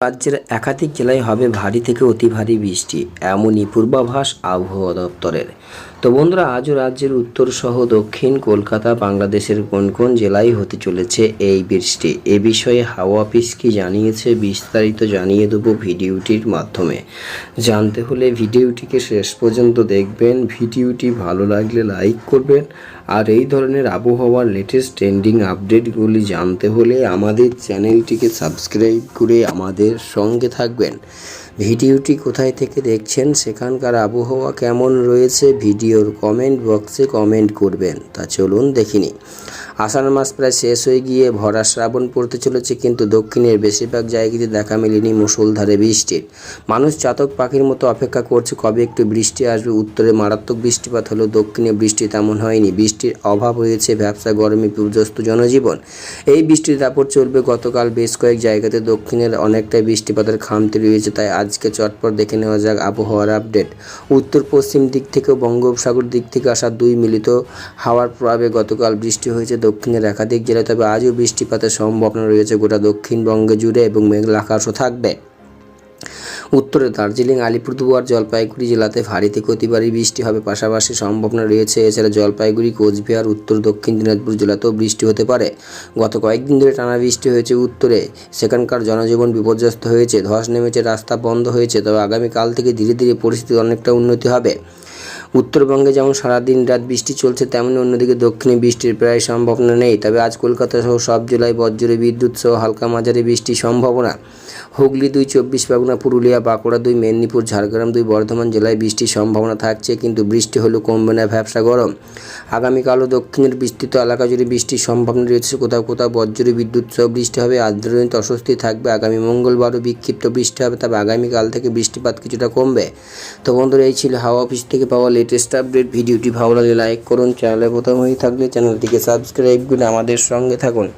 রাজ্যের একাধিক জেলায় হবে ভারী থেকে অতি ভারী বৃষ্টি এমনই পূর্বাভাস আবহাওয়া দপ্তরের। তো বন্ধুরা, আজও রাজ্যের উত্তর সহ দক্ষিণ কলকাতা বাংলাদেশের কোন কোন জেলায় হতে চলেছে এই বৃষ্টি? এ বিষয়ে হাওয়া অফিস কি জানিয়েছে বিস্তারিত জানিয়ে দেবো ভিডিওটির মাধ্যমে। জানতে হলে ভিডিওটিকে শেষ পর্যন্ত দেখবেন, ভিডিওটি ভালো লাগলে লাইক করবেন, আর এই ধরনের আবহাওয়ার লেটেস্ট ট্রেন্ডিং আপডেটগুলি জানতে হলে আমাদের চ্যানেলটিকে সাবস্ক্রাইব করে আমাদের সঙ্গে থাকবেন। ভিডিওটি কোথায় থেকে দেখছেন সেখানকার আবহাওয়া কেমন রয়েছে ভিডিওর কমেন্ট বক্সে কমেন্ট করবেন। তা চলুন দেখিনি আষাঢ় মাস প্রায় শেষ হয়ে গিয়ে ভরা শ্রাবণ পড়তে চলেছে কিন্তু দক্ষিণের বেশিরভাগ জায়গাতে দেখা মেলেনি মুষলধারে বৃষ্টির মানুষ চাতক পাখির মতো অপেক্ষা করছে কবে একটু বৃষ্টি আসবে। উত্তরে মারাত্মক বৃষ্টিপাত হলেও দক্ষিণে বৃষ্টি তেমন হয়নি। বৃষ্টির অভাব হয়েছে ব্যবসা, গরমে বিপর্যস্ত জনজীবন। এই বৃষ্টির দাপট চলবে গতকাল বেশ কয়েক জায়গাতে। দক্ষিণের অনেকটাই বৃষ্টিপাতের খামতি রয়েছে, তাই আজকে চটপট দেখে নেওয়া যাক আবহাওয়ার আপডেট। উত্তর পশ্চিম দিক থেকে বঙ্গোপসাগর দিক থেকে আসা দুই মিলিত হাওয়ার প্রভাবে গতকাল বৃষ্টি হয়েছে দক্ষিণের একাধিক জেলায়, তবে আজও বৃষ্টিপাতের সম্ভাবনা রয়েছে গোটা দক্ষিণবঙ্গে জুড়ে এবং মেঘলা আকাশও থাকবে। উত্তরে দার্জিলিং, আলিপুরদুয়ার, জলপাইগুড়ি জেলাতে ভারী থেকে অতি ভারী বৃষ্টি হবে। পাশাপাশি সম্ভাবনা রয়েছে, এছাড়া জলপাইগুড়ি, কোচবিহার, উত্তর, দক্ষিণ দিনাজপুর জেলাতেও বৃষ্টি হতে পারে। গত কয়েকদিন ধরে টানা বৃষ্টি হয়েছে উত্তরে। সেখানকার জনজীবন বিপর্যস্ত হয়েছে, ধস নেমেছে, রাস্তা বন্ধ হয়েছে, তবে আগামীকাল থেকে ধীরে ধীরে পরিস্থিতির অনেকটা উন্নতি হবে। উত্তরবঙ্গে যেমন সারাদিন রাত বৃষ্টি চলছে, তেমনি অন্যদিকে দক্ষিণে বৃষ্টির প্রায় সম্ভাবনা নেই। তবে আজ কলকাতা সহ সব জেলায় বজ্রে, বিদ্যুৎ সহ হালকা মাঝারি বৃষ্টির সম্ভাবনা। হুগলি দুই চব্বিশ পরগনা পুরুলিয়া, বাঁকুড়া দুই, মেদিনীপুর, ঝাড়গ্রাম দুই, বর্ধমান জেলায় বৃষ্টির সম্ভাবনা থাকছে, কিন্তু বৃষ্টি হলেও কমবে না, ভ্যাবসা গরম। আগামীকালও দক্ষিণের বিস্তৃত এলাকা জুড়ে বৃষ্টির সম্ভাবনা রয়েছে, কোথাও কোথাও বজ্রে বিদ্যুৎ সহ বৃষ্টি হবে, আর্দ্রজনিত অস্বস্তি থাকবে, আগামী মঙ্গলবারও বিক্ষিপ্ত বৃষ্টি হবে, তবে আগামীকাল থেকে বৃষ্টিপাত কিছুটা কমবে। তো বন্ধুরা, এই ছিল হাওয়া অফিস থেকে পাওয়া লেটেস্ট আপডেট ভিডিওটি ভালো লাগলে লাইক করুন, চ্যানেলে প্রথম হয়ে থাকলে চ্যানেলটিকে সাবস্ক্রাইব করে আমাদের সঙ্গে থাকুন।